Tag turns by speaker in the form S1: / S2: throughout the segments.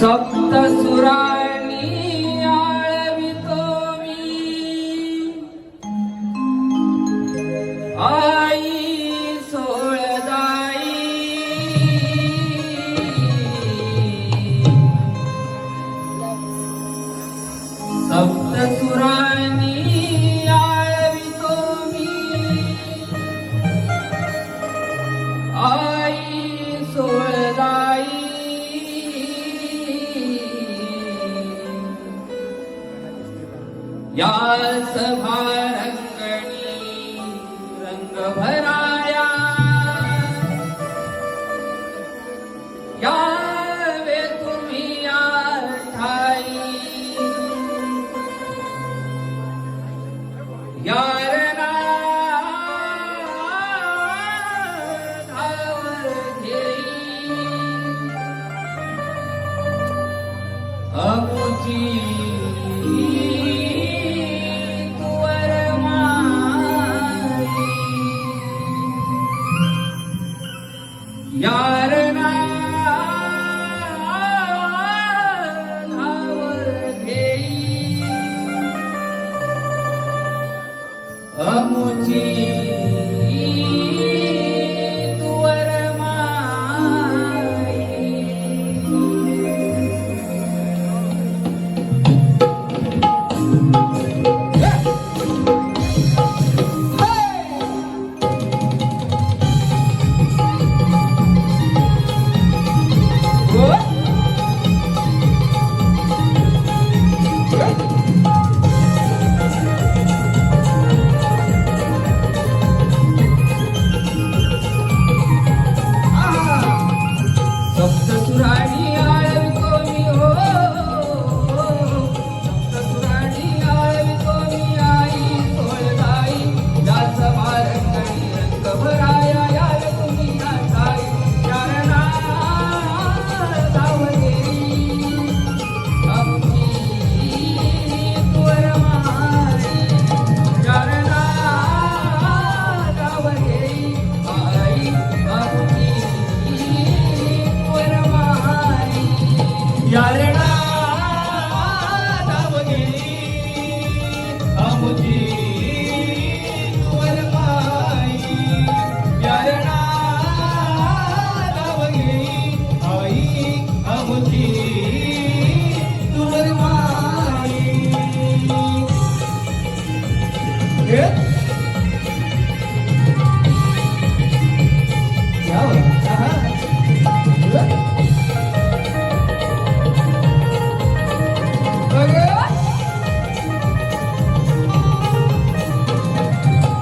S1: सप्तसुरा या सभा रंगणी रंग भराया यावे तुम्ही आठाई। जी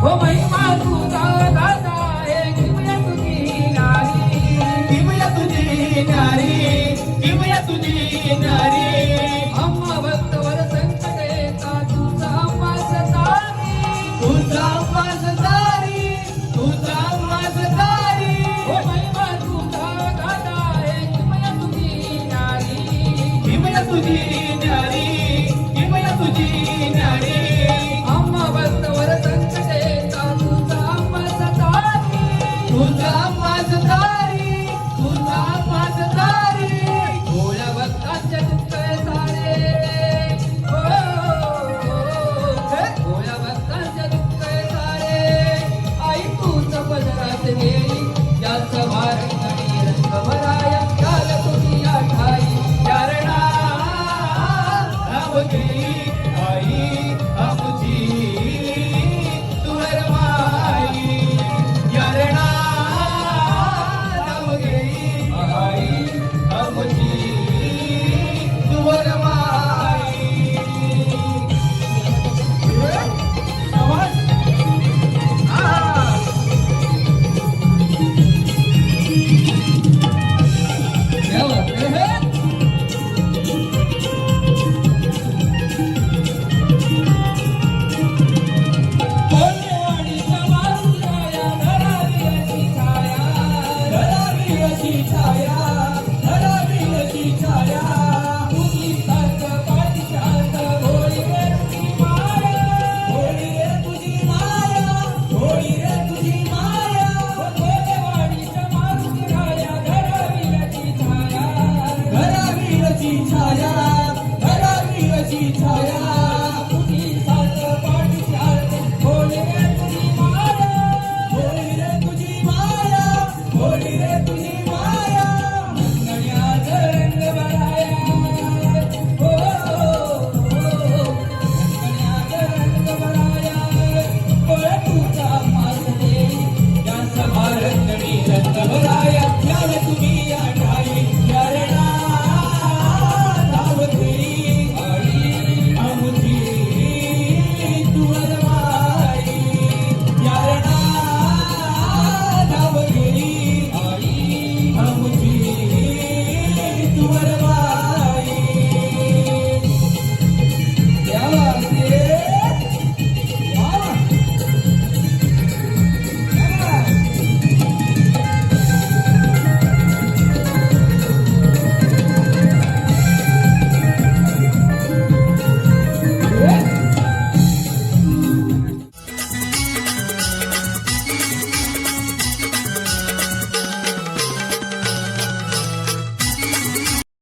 S1: Oh my God.
S2: तुझी
S1: Italia.